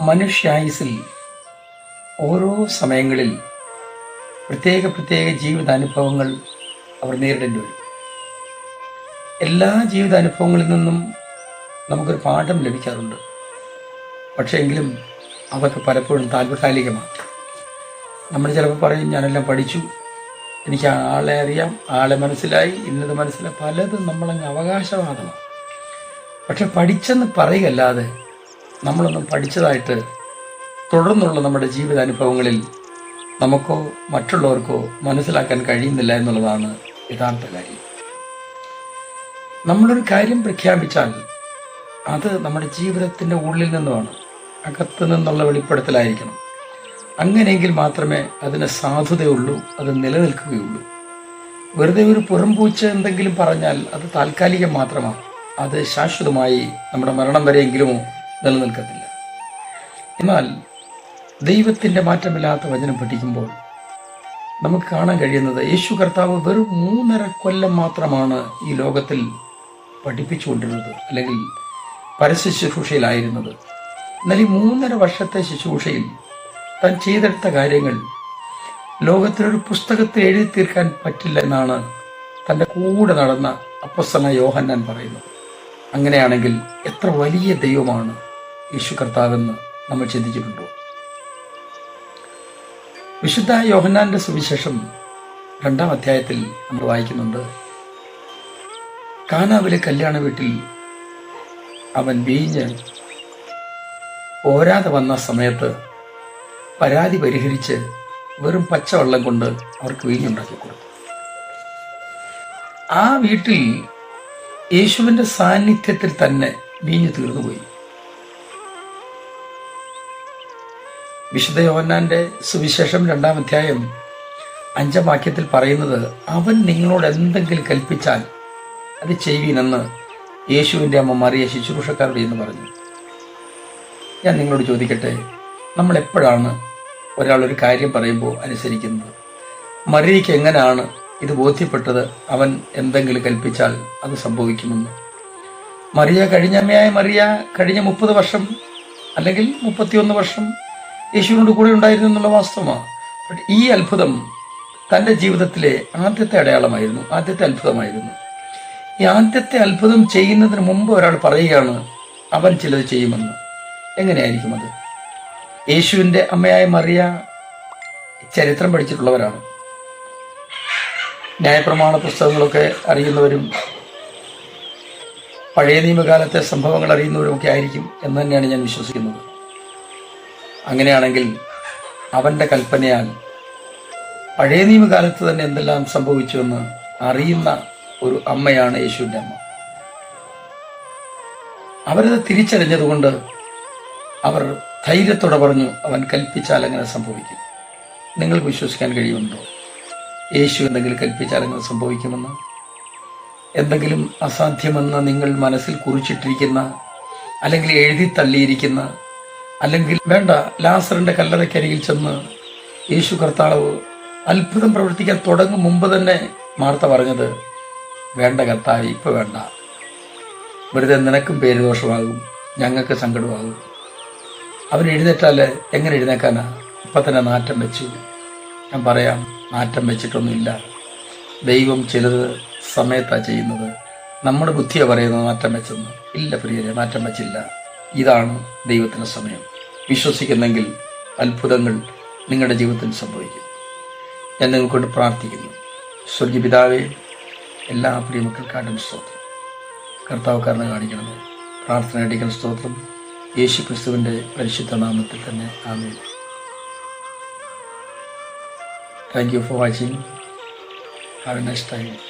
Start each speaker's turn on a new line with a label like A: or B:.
A: മനുഷ്യായുസിൽ ഓരോ സമയങ്ങളിൽ പ്രത്യേക പ്രത്യേക ജീവിതാനുഭവങ്ങൾ അവർ നേരിടേണ്ടി വരും. എല്ലാ ജീവിതാനുഭവങ്ങളിൽ നിന്നും നമുക്കൊരു പാഠം ലഭിക്കാറുണ്ട്. പക്ഷേ എങ്കിലും അതൊക്കെ പലപ്പോഴും താൽപ്പകാലികമാണ് നമ്മൾ ചിലപ്പോൾ പറയും ഞാനെല്ലാം പഠിച്ചു. എനിക്ക് ആളെ അറിയാം. ആളെ മനസ്സിലായി. ഇന്നത് മനസ്സിലായി. പലതും നമ്മളങ്ങ് അവകാശവാദമാണ്. പക്ഷെ പഠിച്ചെന്ന് പറയുകയല്ലാതെ നമ്മളൊന്നും പഠിച്ചതായിട്ട് തുടർന്നുള്ള നമ്മുടെ ജീവിതാനുഭവങ്ങളിൽ നമുക്കോ മറ്റുള്ളവർക്കോ മനസ്സിലാക്കാൻ കഴിയുന്നില്ല എന്നുള്ളതാണ് യഥാർത്ഥ കാര്യം. നമ്മളൊരു കാര്യം പ്രഖ്യാപിച്ചാൽ അത് നമ്മുടെ ജീവിതത്തിന്റെ ഉള്ളിൽ നിന്നുമാണ് അകത്ത് നിന്നുള്ള വെളിപ്പെടുത്തലായിരിക്കണം. അങ്ങനെയെങ്കിൽ മാത്രമേ അതിന് സാധുതയുള്ളൂ അത് നിലനിൽക്കുകയുള്ളൂ. വെറുതെ ഒരു പുറംപൂച്ച എന്തെങ്കിലും പറഞ്ഞാൽ അത് താൽക്കാലികം മാത്രമാണ്. അത് ശാശ്വതമായി നമ്മുടെ മരണം വരെയെങ്കിലുമോ നിലനിൽക്കത്തില്ല. എന്നാൽ ദൈവത്തിന്റെ മാറ്റമില്ലാത്ത വചനം പഠിക്കുമ്പോൾ നമുക്ക് കാണാൻ കഴിയുന്നത് യേശു കർത്താവ് വെറും മൂന്നര കൊല്ലം മാത്രമാണ് ഈ ലോകത്തിൽ പഠിപ്പിച്ചുകൊണ്ടിരുന്നത് അല്ലെങ്കിൽ പരസ്യ ശുശ്രൂഷയിലായിരുന്നത്. എന്നാൽ ഈ മൂന്നര വർഷത്തെ ശുശ്രൂഷയിൽ താൻ ചെയ്തെടുത്ത കാര്യങ്ങൾ ലോകത്തിലൊരു പുസ്തകത്തിൽ എഴുതി തീർക്കാൻ പറ്റില്ല എന്നാണ് തന്റെ കൂടെ നടന്ന അപ്പസ്തന യോഹന്നാൻ പറയുന്നത്. അങ്ങനെയാണെങ്കിൽ എത്ര വലിയ ദൈവമാണ് യേശു കർത്താവെന്ന് നമ്മൾ ചിന്തിച്ചിട്ടുണ്ടോ? വിശുദ്ധ യോഹന്നാന്റെ സുവിശേഷം രണ്ടാം അധ്യായത്തിൽ നമ്മൾ വായിക്കുന്നുണ്ട്. കാനാവിലെ കല്യാണ വീട്ടിൽ അവൻ വീഞ്ഞ് പോരാതെ വന്ന സമയത്ത് പരാതി പരിഹരിച്ച് വെറും പച്ചവെള്ളം കൊണ്ട് അവർക്ക് വീഞ്ഞുണ്ടാക്കി കൊടുത്തു. ആ വീട്ടിൽ യേശുവിന്റെ സാന്നിധ്യത്തിൽ തന്നെ വീഞ്ഞു തീർന്നുപോയി. വിശുദ്ധ യോഹന്നാന്റെ സുവിശേഷം രണ്ടാം അധ്യായം അഞ്ചാം വാക്യത്തിൽ പറയുന്നത് അവൻ നിങ്ങളോട് എന്തെങ്കിലും കൽപ്പിച്ചാൽ അത് ചെയ്യുവിനെന്ന് യേശുവിന്റെ അമ്മ മറിയ ശുശ്രൂഷക്കാരുടെ എന്ന് പറഞ്ഞു. ഞാൻ നിങ്ങളോട് ചോദിക്കട്ടെ നമ്മൾ എപ്പോഴാണ് ഒരാൾ ഒരു കാര്യം പറയുമ്പോൾ അനുസരിക്കുന്നത്? മറിയയ്ക്ക് എങ്ങനെയാണ് ഇത് ബോധ്യപ്പെട്ടത്? അവൻ എന്തെങ്കിലും കൽപ്പിച്ചാൽ അത് സംഭവിക്കുമെന്ന്. മറിയ കഴിഞ്ഞ അമ്മയായ മറിയ കഴിഞ്ഞ മുപ്പത് വർഷം അല്ലെങ്കിൽ മുപ്പത്തിയൊന്ന് വർഷം യേശുവിനോട് കൂടെ ഉണ്ടായിരുന്നു എന്നുള്ള വാസ്തവമാണ് ഈ അത്ഭുതം തന്റെ ജീവിതത്തിലെ ആദ്യത്തെ അടയാളമായിരുന്നു ആദ്യത്തെ അത്ഭുതമായിരുന്നു. ഈ ആദ്യത്തെ അത്ഭുതം ചെയ്യുന്നതിന് മുമ്പ് ഒരാൾ പറയുകയാണ് അവൻ ചിലത് ചെയ്യുമെന്ന്. എങ്ങനെയായിരിക്കും അത്? യേശുവിന്റെ അമ്മയായ മറിയ ചരിത്രം പഠിച്ചിട്ടുള്ളവരാണ്. ന്യായപ്രമാണ പുസ്തകങ്ങളൊക്കെ അറിയുന്നവരും പഴയ നിയമകാലത്തെ സംഭവങ്ങൾ അറിയുന്നവരും ഒക്കെ ആയിരിക്കും എന്ന് തന്നെയാണ് ഞാൻ വിശ്വസിക്കുന്നത്. അങ്ങനെയാണെങ്കിൽ അവന്റെ കൽപ്പനയാൽ പഴയ നിയമകാലത്ത് തന്നെ എന്തെല്ലാം സംഭവിച്ചുവെന്ന് അറിയുന്ന ഒരു അമ്മയാണ് യേശുവിന്റെ അമ്മ. അവരത് തിരിച്ചറിഞ്ഞതുകൊണ്ട് അവർ ധൈര്യത്തോടെ പറഞ്ഞു അവൻ കൽപ്പിച്ചാൽ അങ്ങനെ സംഭവിക്കും. നിങ്ങൾക്ക് വിശ്വസിക്കാൻ കഴിയുന്നുണ്ടോ? യേശു എന്തെങ്കിലും കൽപ്പിച്ചാൽ അങ്ങനെ സംഭവിക്കുമെന്ന്? എന്തെങ്കിലും അസാധ്യമെന്ന് നിങ്ങൾ മനസ്സിൽ കുറിച്ചിട്ടിരിക്കുന്ന അല്ലെങ്കിൽ എഴുതി തള്ളിയിരിക്കുന്ന അല്ലെങ്കിൽ വേണ്ട ലാസറിന്റെ കല്ലറയ്ക്കരികിൽ ചെന്ന് യേശു കർത്താവ് അത്ഭുതം പ്രവർത്തിക്കാൻ തുടങ്ങും മുമ്പ് തന്നെ മാർത്ത പറഞ്ഞത് വേണ്ട കർത്താവ് ഇപ്പൊ വേണ്ട. വെറുതെ നിനക്കും പേരുദോഷമാകും ഞങ്ങൾക്ക് സങ്കടമാകും. അവൻ എഴുന്നേറ്റാൽ എങ്ങനെ എഴുന്നേക്കാനാ? ഇപ്പം തന്നെ നാറ്റം വെച്ചു. ഞാൻ പറയാം നാറ്റം വെച്ചിട്ടൊന്നുമില്ല. ദൈവം ചിലത് സമയത്താ ചെയ്യുന്നത്. നമ്മുടെ ബുദ്ധിയെ പറയുന്നത് നാറ്റം വെച്ചെന്ന്. ഇല്ല പ്രിയരെ നാറ്റം വെച്ചില്ല. ഇതാണ് ദൈവത്തിന്റെ സമയം. വിശ്വസിക്കുന്നെങ്കിൽ അത്ഭുതങ്ങൾ നിങ്ങളുടെ ജീവിതത്തിൽ സംഭവിക്കും. ഞാൻ നിങ്ങൾക്കൊണ്ട് പ്രാർത്ഥിക്കുന്നു. സ്വർഗീയ എല്ലാ എല്ലാ പ്രിയമക്കൾക്കാട്ടും സ്തോത്രം. കർത്താവ് കരുണ കാണിക്കണമേ. പ്രാർത്ഥന അടിക്കുന്ന സ്തോത്രം. യേശു ക്രിസ്തുവിന്റെ പരിശുദ്ധ നാമത്തിൽ തന്നെ ആമേ thank you for watching have a next time